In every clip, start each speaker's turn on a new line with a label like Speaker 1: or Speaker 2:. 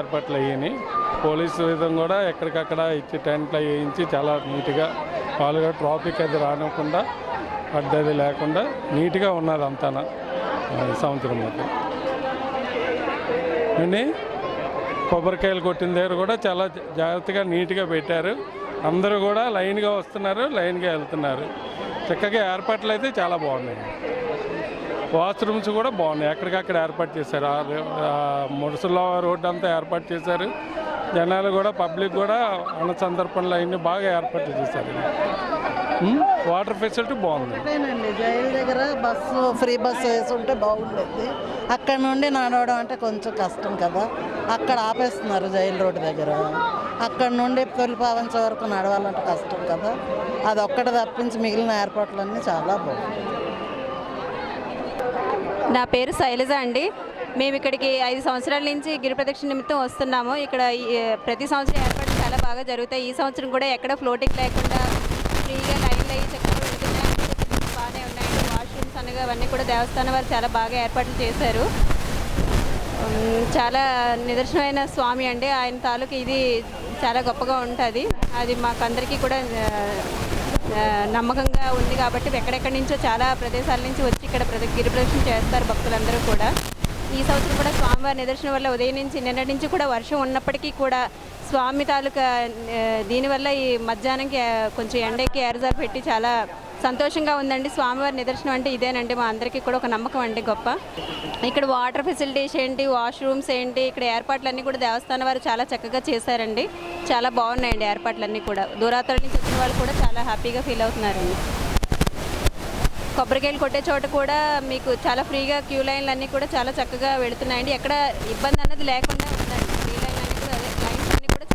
Speaker 1: ఏర్పాట్లు అయ్యాయి పోలీసు విధం కూడా ఎక్కడికక్కడ ఇచ్చి టెంట్లు వేయించి చాలా నీట్గా వాళ్ళుగా ట్రాఫిక్ అది రానివ్వకుండా అడ్డది లేకుండా నీట్గా ఉన్నది అంతాన సంవత్సరం మొత్తం. అండి కొబ్బరికాయలు కొట్టిన దగ్గర కూడా చాలా జాగ్రత్తగా నీట్గా పెట్టారు. అందరూ కూడా లైన్గా వస్తున్నారు లైన్గా వెళ్తున్నారు. చక్కగా ఏర్పాట్లు అయితే చాలా బాగున్నాయి. వాష్రూమ్స్ కూడా బాగున్నాయి. ఎక్కడికక్కడ ఏర్పాటు చేశారు. ఆ ముడుసుల రోడ్డు అంతా ఏర్పాటు చేశారు. జనాలు కూడా పబ్లిక్ కూడా అన్న సందర్భంలో అన్ని బాగా ఏర్పాట్లు చేశారు. వాటర్ ఫెసిలిటీ బాగుంది.
Speaker 2: జైలు దగ్గర బస్సు ఫ్రీ బస్సు వేసి ఉంటే బాగుండేది. అక్కడ నుండి నడవడం అంటే కొంచెం కష్టం కదా. అక్కడ ఆపేస్తున్నారు జైలు రోడ్డు దగ్గర. అక్కడ నుండి తొలిపావంచ వరకు నడవాలంటే కష్టం కదా. అది ఒక్కటి తప్పించి మిగిలిన ఏర్పాట్లన్నీ చాలా బాగుంది
Speaker 3: నా పేరు శైలజ అండి. మేము ఇక్కడికి ఐదు సంవత్సరాల నుంచి గిరి ప్రదక్షిణ నిమిత్తం వస్తున్నాము. ఇక్కడ ప్రతి సంవత్సరం ఏర్పాట్లు చాలా బాగా జరుగుతాయి. ఈ సంవత్సరం కూడా ఎక్కడ ఫ్లోటింగ్ లేకుండా ఫ్రీగా లైన్లు అయ్యి చక్కగా వెళ్తున్నాయి బాగానే ఉన్నాయండి వాష్రూమ్స్ అనగా అవన్నీ కూడా దేవస్థానం వారు చాలా బాగా ఏర్పాట్లు చేశారు. చాలా నిదర్శనమైన స్వామి అండి. ఆయన తాలూకు ఇది చాలా గొప్పగా ఉంటుంది. అది మాకందరికీ కూడా నమ్మకంగా ఉంది కాబట్టి ఎక్కడెక్కడి నుంచో చాలా ప్రదేశాల నుంచి వచ్చి ఇక్కడ ప్రద గిరి ప్రదక్షిణ చేస్తారు భక్తులందరూ కూడా. ఈ సంవత్సరం కూడా స్వామివారి నిదర్శనం వల్ల ఉదయం నుంచి నిన్నటి నుంచి కూడా వర్షం ఉన్నప్పటికీ కూడా స్వామి తాలూకా దీనివల్ల ఈ మధ్యాహ్నంకి కొంచెం ఎండకి ఎరజాలు పెట్టి చాలా సంతోషంగా ఉందండి. స్వామివారి నిదర్శనం అంటే ఇదేనండి. మా అందరికీ కూడా ఒక నమ్మకం అండి గొప్ప. ఇక్కడ వాటర్ ఫెసిలిటీస్ ఏంటి వాష్రూమ్స్ ఏంటి ఇక్కడ ఏర్పాట్లన్నీ కూడా దేవస్థానం వారు చాలా చక్కగా చేశారండి. చాలా బాగున్నాయండి ఏర్పాట్లన్నీ కూడా. దూరాతల నుంచి వచ్చిన వాళ్ళు కూడా చాలా హ్యాపీగా ఫీల్ అవుతున్నారండి. కొబ్బరికాయలు కొట్టే చోట కూడా మీకు చాలా ఫ్రీగా క్యూ లైన్లు అన్నీ కూడా చాలా చక్కగా వెళుతున్నాయండి. ఎక్కడ ఇబ్బంది అన్నది లేకుండా ఉందండి క్యూ లైన్ అన్నీ కూడా అదే లైన్స్ అన్నీ కూడా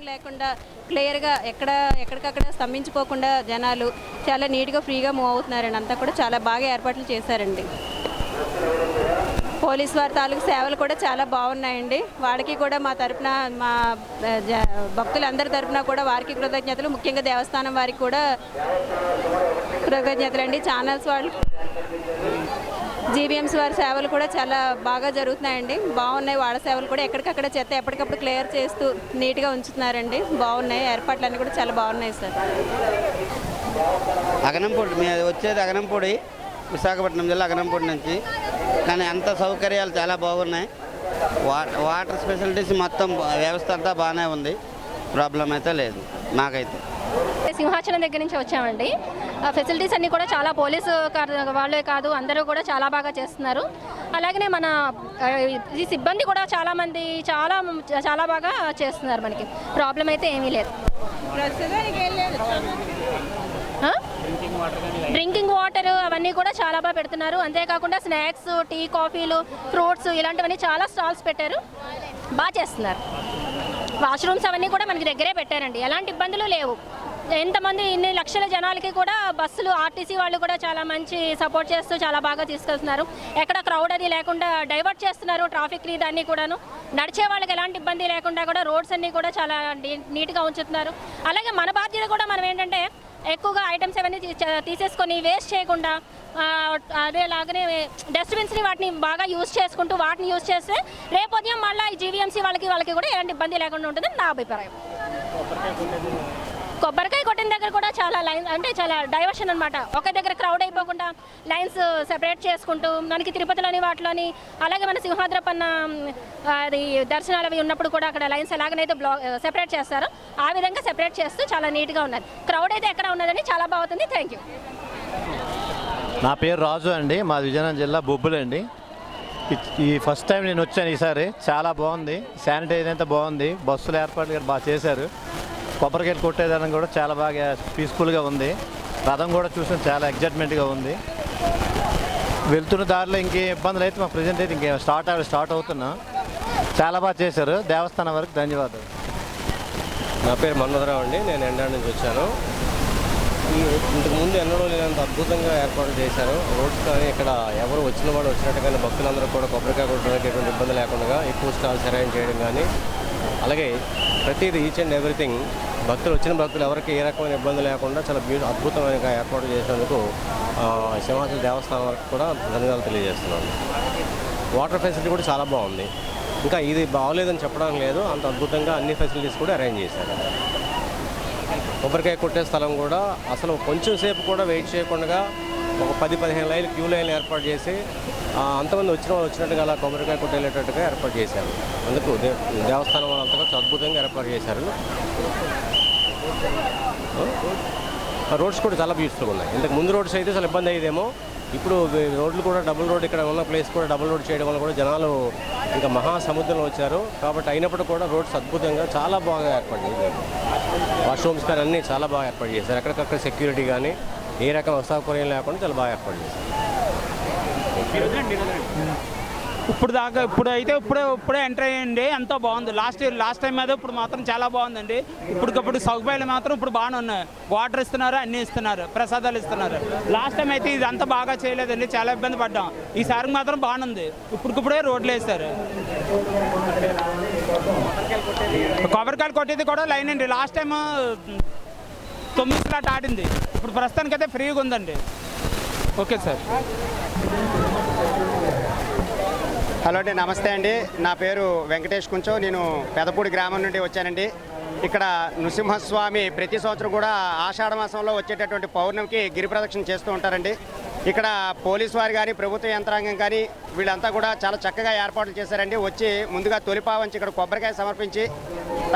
Speaker 3: చాలా లేకుండా క్లియర్గా ఎక్కడ ఎక్కడికక్కడ స్తంభించిపోకుండా జనాలు చాలా నీట్గా ఫ్రీగా మూవ్ అవుతున్నారండి అంతా కూడా చాలా బాగా ఏర్పాట్లు చేశారండి. పోలీస్ వారి తాలూకు సేవలు కూడా చాలా బాగున్నాయండి. వాడికి కూడా మా తరపున మా భక్తులందరి తరపున కూడా వారికి కృతజ్ఞతలు. ముఖ్యంగా దేవస్థానం వారికి కూడా కృతజ్ఞతలు అండి ఛానల్స్ వాళ్ళు జీబీఎంసీ వారి సేవలు కూడా చాలా బాగా జరుగుతున్నాయండి. బాగున్నాయి. వాళ్ళ సేవలు కూడా ఎక్కడికక్కడ చెత్త ఎప్పటికప్పుడు క్లియర్ చేస్తూ నీట్గా ఉంచుతున్నారండి. బాగున్నాయి. ఏర్పాట్లన్నీ కూడా చాలా బాగున్నాయి సార్.
Speaker 4: అగనంపూడి మేము వచ్చేది అగనంపూడి విశాఖపట్నం జిల్లా అగనంపూడి నుంచి. కానీ అంత సౌకర్యాలు చాలా బాగున్నాయి. వాటర్ ఫెసిలిటీస్ మొత్తం వ్యవస్థ అంతా బాగానే ఉంది. ప్రాబ్లం అయితే లేదు. నాకైతే.
Speaker 5: సింహాచలం దగ్గర నుంచి వచ్చామండి. ఫెసిలిటీస్ అన్నీ కూడా చాలా పోలీసు వాళ్ళే కాదు అందరూ కూడా చాలా బాగా చేస్తున్నారు. అలాగనే మన ఈ సిబ్బంది కూడా చాలా మంది చాలా చాలా బాగా చేస్తున్నారు మనకి. ప్రాబ్లం అయితే ఏమీ లేదు. డ్రింకింగ్ వాటర్ అవన్నీ కూడా చాలా బాగా పెడుతున్నారు. అంతేకాకుండా స్నాక్స్ టీ కాఫీలు ఫ్రూట్స్ ఇలాంటివన్నీ చాలా స్టాల్స్ పెట్టారు. బాగా చేస్తున్నారు. వాష్రూమ్స్ అవన్నీ కూడా మనకి దగ్గరే పెట్టారండి. ఎలాంటి ఇబ్బందులు లేవు. ఎంతమంది ఇన్ని లక్షల జనాలకి కూడా బస్సులు ఆర్టీసీ వాళ్ళు కూడా చాలా మంచి సపోర్ట్ చేస్తూ చాలా బాగా తీసుకెళ్తున్నారు. ఎక్కడ క్రౌడ్ అది లేకుండా డైవర్ట్ చేస్తున్నారు ట్రాఫిక్ దాన్ని కూడాను. నడిచే వాళ్ళకి ఎలాంటి ఇబ్బంది లేకుండా కూడా రోడ్స్ అన్నీ కూడా చాలా నీట్గా ఉంచుతున్నారు. అలాగే మన బాధ్యత కూడా మనం ఏంటంటే ఎక్కువగా ఐటమ్స్ అవన్నీ తీ- తీసేసుకొని వేస్ట్ చేయకుండా అదేలాగానే అదే లాగానే డస్ట్బిన్స్ని వాటిని బాగా యూజ్ చేసుకుంటూ వాటిని యూజ్ చేస్తే రేపు ఉదయం మళ్ళీ జీవీఎంసీ వాళ్ళకి వాళ్ళకి కూడా ఎలాంటి ఇబ్బంది లేకుండా ఉంటుందని నా అభిప్రాయం. కొబ్బరికాయ దగ్గర కూడా చాలా లైన్ అంటే చాలా డైవర్షన్ అనమాట ఒక దగ్గర క్రౌడ్ అయిపోకుండా లైన్స్ సెపరేట్ చేసుకుంటూ మనకి తిరుపతిలోని వాటిలోని అలాగే మన సింహాద్రపన్న అది దర్శనాలు అవి ఉన్నప్పుడు కూడా అక్కడ లైన్స్ ఎలాగనైతే బ్లాక్ సెపరేట్ చేస్తారో. ఆ విధంగా సెపరేట్ చేస్తూ చాలా నీట్గా ఉన్నది. క్రౌడ్ అయితే ఎక్కడ ఉన్నదని చాలా బాగుంది థ్యాంక్ యూ
Speaker 6: నా పేరు రాజు అండి. మా విజయనగరం జిల్లా బొబ్బులండి ఈ- ఫస్ట్ టైం నేను వచ్చాను ఈసారి. చాలా బాగుంది. శానిటైజ్ అంతా బాగుంది. బస్సుల ఏర్పాట్లు కూడా బాగా చేశారు. కొబ్బరికాయలు కొట్టేదానికి కూడా చాలా బాగా పీస్ఫుల్గా ఉంది. రథం కూడా చూసిన చాలా ఎగ్జైట్మెంట్గా ఉంది. వెళ్తున్న దారిలో ఇంకే ఇబ్బందులు అయితే మా ప్రజెంట్ అయితే ఇంకే స్టార్ట్ స్టార్ట్ అవుతున్నా. చాలా బాగా చేశారు. దేవస్థానం వరకు ధన్యవాదాలు.
Speaker 7: నా పేరు మన్మధరావు అండి. నేను ఎండా నుంచి వచ్చాను. ఇంతకుముందు ఇంతకు ముందు ఎన్నడూ లేనంత అద్భుతంగా ఏర్పాటు చేశారు. రోడ్స్ కానీ ఇక్కడ ఎవరు వచ్చిన వాడు వచ్చినట్టుగానే భక్తులందరూ కూడా కొబ్బరికాయ కొట్టడానికి ఎటువంటి ఇబ్బంది లేకుండా ఎక్కువ స్టాల్స్ అరేంజ్ చేయడం కానీ అలాగే ప్రతిదీ ఈచ్ అండ్ ఎవ్రీథింగ్ భక్తులు వచ్చిన భక్తులు ఎవరికి ఏ రకమైన ఇబ్బంది లేకుండా చాలా బ్యూ అద్భుతమైన ఏర్పాటు చేసినందుకు సింహాచల దేవస్థానం వరకు కూడా ధన్యవాదాలు తెలియజేస్తున్నాను. వాటర్ ఫెసిలిటీ కూడా చాలా బాగుంది. ఇంకా ఇది బాగోలేదని చెప్పడం లేదు. అంత అద్భుతంగా అన్ని ఫెసిలిటీస్ కూడా అరేంజ్ చేశారు. కొబ్బరికాయ కొట్టే స్థలం కూడా అసలు కొంచెం సేపు కూడా వెయిట్ చేయకుండా ఒక పది పదిహేను లైన్లు క్యూ లైన్లు ఏర్పాటు చేసి అంతమంది వచ్చిన వాళ్ళు వచ్చినట్టుగా అలా కొబ్బరికాయ కొట్టేటట్టుగా ఏర్పాటు చేశారు. అందుకు దేవస్థానం వాళ్ళంతా అద్భుతంగా ఏర్పాటు చేశారు. రోడ్స్ కూడా చాలా బ్యూటిఫుల్ ఉన్నాయి. ఇంతకు ముందు రోడ్స్ అయితే చాలా ఇబ్బంది అయ్యేదేమో. ఇప్పుడు రోడ్లు కూడా డబుల్ రోడ్ ఇక్కడ ఉన్న ప్లేస్ కూడా డబుల్ రోడ్ చేయడం వల్ల కూడా జనాలు ఇంకా మహాసముద్రంలో వచ్చారు. కాబట్టి అయినప్పుడు కూడా రోడ్స్ అద్భుతంగా చాలా బాగా ఏర్పాటు చేశారు. వాష్రూమ్స్ కానీ అన్నీ చాలా బాగా ఏర్పాటు చేశారు. ఎక్కడికక్కడ సెక్యూరిటీ కానీ ఏ రకం అసౌకర్యం లేకుండా చాలా బాగా ఏర్పాటు చేశారు.
Speaker 8: ఇప్పుడు దాకా ఇప్పుడు అయితే ఇప్పుడే ఇప్పుడే ఎంటర్ అయ్యండి. ఎంతో బాగుంది. లాస్ట్ ఇయర్ లాస్ట్ టైం మీద ఇప్పుడు మాత్రం చాలా బాగుందండి. ఇప్పటికప్పుడు సౌకర్యాలు మాత్రం ఇప్పుడు బాగానే ఉన్నాయి. వాటర్ ఇస్తున్నారు అన్నీ ఇస్తున్నారు ప్రసాదాలు ఇస్తున్నారు. లాస్ట్ టైం అయితే ఇదంతా బాగా చేయలేదండి. చాలా ఇబ్బంది పడ్డాం. ఈసారి మాత్రం బాగానుంది ఇప్పటికిప్పుడే రోడ్లు వేస్తారు కొబ్బరికాయలు కొట్టేది కూడా లైన్ అండి. లాస్ట్ టైం తొమ్మిది స్లాట్ ఆడింది. ఇప్పుడు ప్రస్తుతానికైతే ఫ్రీగా ఉందండి. Okay sir.
Speaker 9: హలో అండి నమస్తే అండి. నా పేరు వెంకటేష్ కొంచెం. నేను పెదపూడి గ్రామం నుండి వచ్చానండి. ఇక్కడ నృసింహస్వామి ప్రతి సంవత్సరం కూడా ఆషాఢ మాసంలో వచ్చేటటువంటి పౌర్ణమికి గిరి ప్రదక్షిణ చేస్తూ ఉంటారండి. ఇక్కడ పోలీసు వారు కానీ ప్రభుత్వ యంత్రాంగం కానీ వీళ్ళంతా కూడా చాలా చక్కగా ఏర్పాట్లు చేశారండి. వచ్చి ముందుగా తొలిపావంచి ఇక్కడ కొబ్బరికాయ సమర్పించి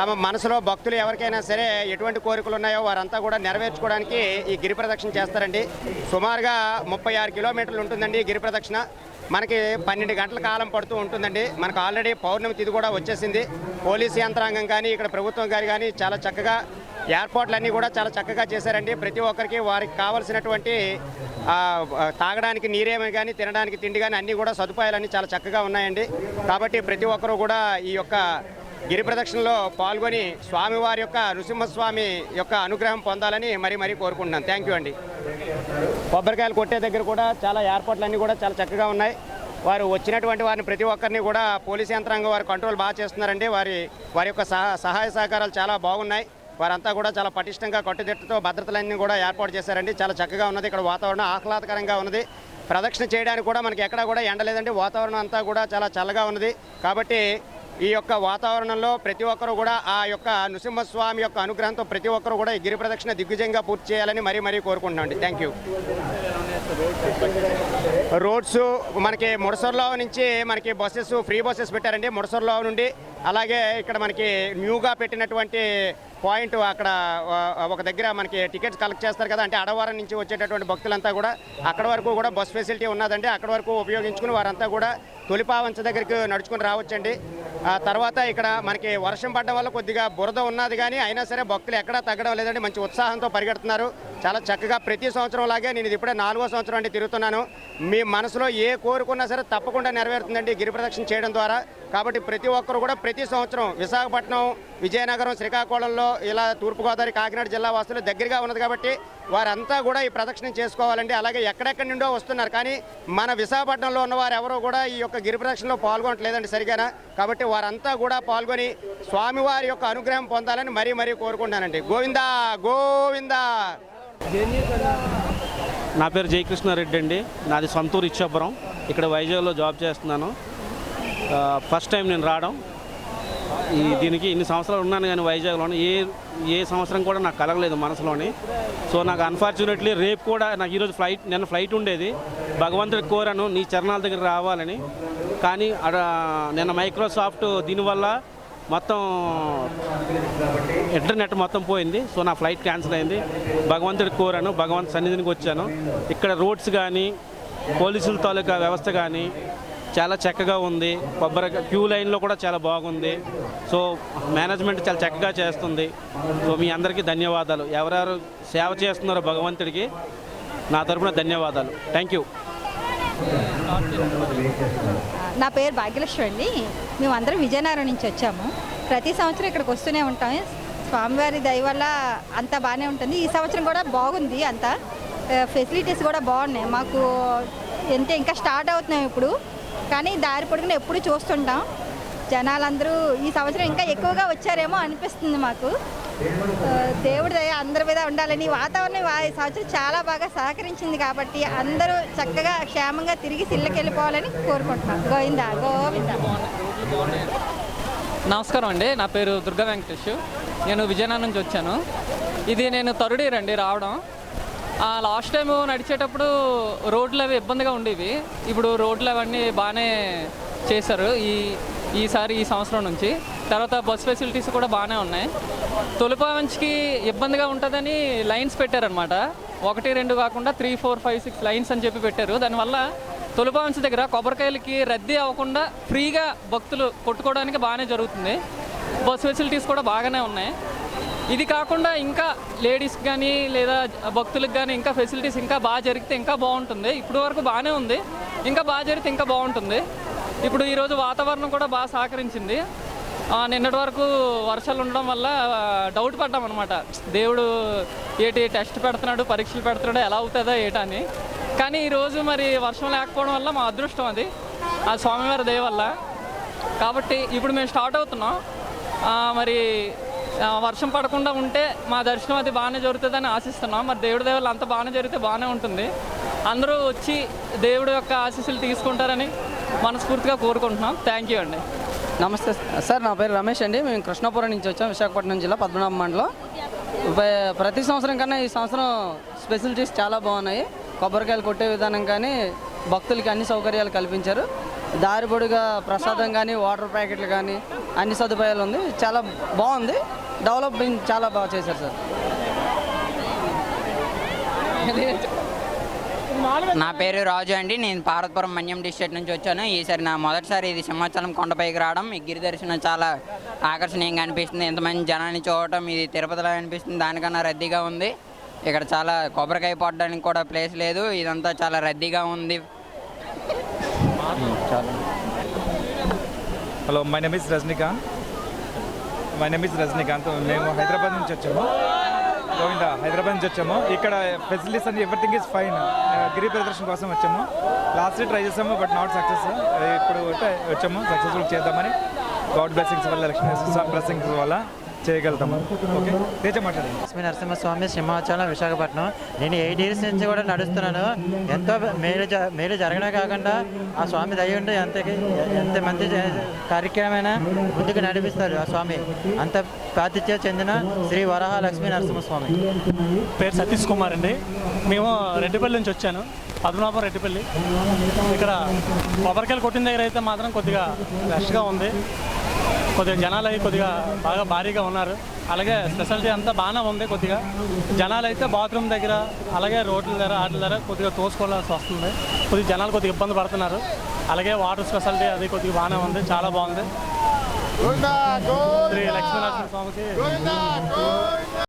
Speaker 9: తమ మనసులో భక్తులు ఎవరికైనా సరే ఎటువంటి కోరికలు ఉన్నాయో వారంతా కూడా నెరవేర్చుకోవడానికి ఈ గిరి ప్రదక్షిణ చేస్తారండి. సుమారుగా ముప్పై ఆరు కిలోమీటర్లు ఉంటుందండి ఈ గిరి ప్రదక్షిణ. మనకి పన్నెండు గంటల కాలం పడుతూ ఉంటుందండి. మనకు ఆల్రెడీ పౌర్ణమి తిథి కూడా వచ్చేసింది. పోలీసు యంత్రాంగం కానీ ఇక్కడ ప్రభుత్వం గారు కానీ చాలా చక్కగా ఏర్పాట్లన్నీ కూడా చాలా చక్కగా చేశారండి. ప్రతి ఒక్కరికి వారికి కావలసినటువంటి తాగడానికి నీరేమి కానీ తినడానికి తిండి కానీ అన్నీ కూడా సదుపాయాలన్నీ చాలా చక్కగా ఉన్నాయండి. కాబట్టి ప్రతి ఒక్కరూ కూడా ఈ యొక్క గిరి ప్రదక్షిణలో పాల్గొని స్వామివారి యొక్క నృసింహస్వామి యొక్క అనుగ్రహం పొందాలని మరీ మరీ కోరుకుంటున్నాను. థ్యాంక్ యూ అండి. కొబ్బరికాయలు కొట్టే దగ్గర కూడా చాలా ఏర్పాట్లు అన్నీ కూడా చాలా చక్కగా ఉన్నాయి. వారు వచ్చినటువంటి వారిని ప్రతి ఒక్కరిని కూడా పోలీస్ యంత్రాంగం వారు కంట్రోల్ బాగా చేస్తున్నారండి. వారి వారి యొక్క సహాయ సహకారాలు చాలా బాగున్నాయి. వారంతా కూడా చాలా పటిష్టంగా కట్టుదిట్టతో భద్రతలన్నీ కూడా ఏర్పాటు చేశారండి. చాలా చక్కగా ఉన్నది. ఇక్కడ వాతావరణం ఆహ్లాదకరంగా ఉన్నది. ప్రదక్షిణ చేయడానికి కూడా మనకి ఎక్కడా కూడా ఎండ లేదండి. వాతావరణం అంతా కూడా చాలా చల్లగా ఉన్నది. కాబట్టి ఈ యొక్క వాతావరణంలో ప్రతి ఒక్కరు కూడా ఆ యొక్క నృసింహస్వామి యొక్క అనుగ్రహంతో ప్రతి ఒక్కరు కూడా ఈ గిరి ప్రదక్షిణ దిగ్విజయంగా పూర్తి చేయాలని మరీ మరీ కోరుకుంటున్నాం అండి. థ్యాంక్ యూ రోడ్స్ మనకి ముడసర్లో నుంచి మనకి బస్సెస్ ఫ్రీ బస్సెస్ పెట్టారండి. ముడసర్లో నుండి అలాగే ఇక్కడ మనకి న్యూగా పెట్టినటువంటి పాయింట్ అక్కడ ఒక దగ్గర మనకి టికెట్స్ కలెక్ట్ చేస్తారు కదా. అంటే అడవారం నుంచి వచ్చేటటువంటి భక్తులంతా కూడా అక్కడ వరకు కూడా బస్ ఫెసిలిటీ ఉన్నదండి. అక్కడ వరకు ఉపయోగించుకుని వారంతా కూడా తొలిపావంచ దగ్గరికి నడుచుకుని రావచ్చండి. తర్వాత ఇక్కడ మనకి వర్షం పడడం వల్ల కొద్దిగా బురద ఉన్నది కానీ అయినా సరే భక్తులు ఎక్కడా తగ్గడం లేదండి. మంచి ఉత్సాహంతో పరిగెడుతున్నారు. చాలా చక్కగా ప్రతి సంవత్సరం లాగే నేను ఇది ఇప్పుడే నాలుగో సంవత్సరం అండి తిరుగుతున్నాను. మీ మనసులో ఏ కోరుకున్నా సరే తప్పకుండా నెరవేరుతుందండి గిరి ప్రదక్షిణ చేయడం ద్వారా. కాబట్టి ప్రతి ఒక్కరు కూడా ప్రతి సంవత్సరం విశాఖపట్నం విజయనగరం శ్రీకాకుళంలో ఇలా తూర్పుగోదావరి కాకినాడ జిల్లా వాసులు దగ్గరగా ఉన్నది కాబట్టి వారంతా కూడా ఈ ప్రదక్షిణం చేసుకోవాలండి. అలాగే ఎక్కడెక్కడి నుండో వస్తున్నారు. కానీ మన విశాఖపట్నంలో ఉన్న వారు ఎవరో కూడా ఈ యొక్క గిరి ప్రదక్షిణలో పాల్గొనట్లేదండి సరిగానా. కాబట్టి వారంతా కూడా పాల్గొని స్వామివారి యొక్క అనుగ్రహం పొందాలని మరీ మరీ కోరుకుంటానండి గోవిందా గోవిందా!
Speaker 8: నా పేరు జయకృష్ణారెడ్డి అండి. నాది సొంతూరు ఇచ్చాపురం. ఇక్కడ వైజాగ్లో జాబ్ చేస్తున్నాను. ఫస్ట్ టైం నేను రావడం. ఈ దీనికి ఇన్ని సంవత్సరాలు ఉన్నాను కానీ వైజాగ్లోని ఏ ఏ సంవత్సరం కూడా నాకు కలగలేదు మనసులోని. సో నాకు అన్ఫార్చునేట్లీ రేపు కూడా నాకు ఈరోజు ఫ్లైట్ నిన్న ఫ్లైట్ ఉండేది. భగవంతుడికి కోరాను నీ చరణాల దగ్గర రావాలని. కానీ అడ నిన్న మైక్రోసాఫ్ట్ దీనివల్ల మొత్తం ఇంటర్నెట్ మొత్తం పోయింది. సో నా ఫ్లైట్ క్యాన్సిల్ అయింది. భగవంతుడికి కోరాను భగవంత్ సన్నిధినికి వచ్చాను. ఇక్కడ రోడ్స్ కానీ పోలీసుల తాలూకా వ్యవస్థ కానీ చాలా చక్కగా ఉంది. కొబ్బరి క్యూ లైన్లో కూడా చాలా బాగుంది. సో మేనేజ్మెంట్ చాలా చక్కగా చేస్తుంది. సో మీ అందరికీ ధన్యవాదాలు. ఎవరెవరు సేవ చేస్తున్నారో భగవంతుడికి నా తరపున ధన్యవాదాలు. థ్యాంక్ యూ
Speaker 10: నా పేరు భాగ్యలక్ష్మి అండి. మేమందరం విజయనగరం నుంచి వచ్చాము. ప్రతి సంవత్సరం ఇక్కడికి వస్తూనే ఉంటాం స్వామివారి దయ వల్ల అంతా బాగానే ఉంటుంది. ఈ సంవత్సరం కూడా బాగుంది అంతా. ఫెసిలిటీస్ కూడా బాగున్నాయి. మాకు ఎంత ఇంకా స్టార్ట్ అవుతున్నాం ఇప్పుడు. కానీ దారి పొడుగున ఎప్పుడు చూస్తుంటాం. జనాలందరూ ఈ సంవత్సరం ఇంకా ఎక్కువగా వచ్చారేమో అనిపిస్తుంది మాకు. దేవుడి దయ అందరి మీద ఉండాలని వాతావరణం ఈ సంవత్సరం చాలా బాగా సహకరించింది కాబట్టి అందరూ చక్కగా క్షేమంగా తిరిగి సిల్లకి వెళ్ళిపోవాలని కోరుకుంటున్నాం. గోవిందా గోవింద.
Speaker 11: నమస్కారం అండి. నా పేరు దుర్గా వెంకటేష్. నేను విజయనగరం నుంచి వచ్చాను. ఇది నేను తరుడీరండి రావడం. లాస్ట్ టైం నడిచేటప్పుడు రోడ్లు అవి ఇబ్బందిగా ఉండేవి. ఇప్పుడు రోడ్లు అవన్నీ బాగానే చేశారు ఈ ఈసారి ఈ సంవత్సరం నుంచి. తర్వాత బస్ ఫెసిలిటీస్ కూడా బాగానే ఉన్నాయి. తొలిపావంచికి ఇబ్బందిగా ఉంటుందని లైన్స్ పెట్టారనమాట ఒకటి రెండు కాకుండా three four five six lines అని చెప్పి పెట్టారు. దానివల్ల తొలిపావంచి దగ్గర కొబ్బరికాయలకి రద్దీ అవ్వకుండా ఫ్రీగా భక్తులు కొట్టుకోవడానికి బాగానే జరుగుతుంది. బస్ ఫెసిలిటీస్ కూడా బాగానే ఉన్నాయి. ఇది కాకుండా ఇంకా లేడీస్కి కానీ లేదా భక్తులకు కానీ ఇంకా ఫెసిలిటీస్ ఇంకా బాగా జరిగితే ఇంకా బాగుంటుంది. ఇప్పుడు వరకు బాగానే ఉంది. ఇంకా బాగా జరిగితే ఇంకా బాగుంటుంది. ఇప్పుడు ఈరోజు వాతావరణం కూడా బాగా సహకరించింది. నిన్నటి వరకు వర్షాలు ఉండడం వల్ల డౌట్ పడ్డాం అనమాట దేవుడు ఏటి టెస్ట్ పెడుతున్నాడు పరీక్షలు పెడుతున్నాడు ఎలా అవుతుందో ఏటా అని. కానీ ఈరోజు మరి వర్షం లేకపోవడం వల్ల మా అదృష్టం అది. ఆ స్వామివారి దయ వల్ల. కాబట్టి ఇప్పుడు మేము స్టార్ట్ అవుతున్నాం. మరి వర్షం పడకుండా ఉంటే మా దర్శనం అది బాగానే జరుగుతుందని ఆశిస్తున్నాం. మరి దేవుడి దేవుళ్ళు అంత బాగానే జరిగితే బాగానే ఉంటుంది. అందరూ వచ్చి దేవుడి యొక్క ఆశీస్సులు తీసుకుంటారని మనస్ఫూర్తిగా కోరుకుంటున్నాం. థ్యాంక్ యూ అండి.
Speaker 12: నమస్తే. సార్ నా పేరు రమేష్ అండి. మేము కృష్ణాపురం నుంచి వచ్చాం విశాఖపట్నం జిల్లా పద్మనాభ మండలం. ప్రతి సంవత్సరం కన్నా ఈ సంవత్సరం స్పెషలిటీస్ చాలా బాగున్నాయి. కొబ్బరికాయలు కొట్టే విధానం కానీ భక్తులకి అన్ని సౌకర్యాలు కల్పించారు. దారి పొడిగా ప్రసాదం కానీ వాటర్ ప్యాకెట్లు కానీ అన్ని సదుపాయాలు ఉంది. చాలా బాగుంది. డెవలపింగ్ చాలా బాగా చేశారు సార్.
Speaker 13: నా పేరు రాజు అండి. నేను పార్వతపురం మన్యం డిస్ట్రిక్ట్ నుంచి వచ్చాను. ఈసారి నా మొదటిసారి ఇది సింహాచలం కొండపైకి రావడం. ఈ గిరి దర్శనం చాలా ఆకర్షణీయంగా అనిపిస్తుంది. ఎంతమంది జనాన్ని చూడటం ఇది తిరుపతిలో అనిపిస్తుంది. దానికన్నా రద్దీగా ఉంది. ఇక్కడ చాలా కొబ్బరికాయ పడడానికి కూడా ప్లేస్ లేదు. ఇదంతా చాలా రద్దీగా ఉంది.
Speaker 14: Hello my name is Rajinikanth my name is Rajinikanth మేము హైదరాబాద్ నుంచి వచ్చాము. గోవింద హైదరాబాద్ నుంచి వచ్చాము. ఇక్కడ ఫెసిలిటీస్ అన్ని ఎవ్రీథింగ్ ఇస్ ఫైన్ గిరి ప్రదర్శన కోసం వచ్చాము. లాస్ట్ ట్రై చేసాము బట్ నాట్ సక్సెస్ ఇప్పుడు వచ్చాము. సక్సెస్ఫుల్ చేద్దామని. గాడ్ బ్లెస్సింగ్స్ వల్ల లక్ష్మీ బ్లెస్సింగ్స్ వల్ల. చేయగలుగుతాము ఓకే? తేజ మాట్లాడండి.
Speaker 15: లక్ష్మీ నరసింహస్వామి సింహాచలం విశాఖపట్నం. నేను ఎయిట్ ఇయర్స్ నుంచి కూడా నడుస్తున్నాను. ఎంతో మేలు జ మేలు జరగడం కాకుండా ఆ స్వామి దయ ఉంటే ఎంత ఎంత మంచి కార్యక్రమమైన ముందుకు నడిపిస్తారు ఆ స్వామి. అంత ప్రాతిథ్యం చెందిన శ్రీ వరహ లక్ష్మీ నరసింహస్వామి.
Speaker 16: పేరు సతీష్ కుమార్ అండి. మేము రెడ్డిపల్లి నుంచి వచ్చాను. పద్మనాభం రెడ్డిపల్లి. ఇక్కడ కొబ్బరికాయలు కొట్టిన దగ్గర అయితే మాత్రం కొద్దిగా రష్గా ఉంది. కొద్దిగా జనాలు అయి కొద్దిగా బాగా భారీగా ఉన్నారు. అలాగే స్పెషాలిటీ అంతా బాగానే ఉంది కొద్దిగా. జనాలు అయితే బాత్రూమ్ దగ్గర అలాగే రోడ్ల దగ్గర వాటి దగ్గర కొద్దిగా తోసుకోవాల్సి వస్తుంది. కొద్దిగా జనాలు కొద్దిగా ఇబ్బంది పడుతున్నారు. అలాగే వాటర్ స్పెషాలిటీ అది కొద్దిగా బాగానే ఉంది చాలా బాగుంది. శ్రీ లక్ష్మీనరసింహ స్వామికి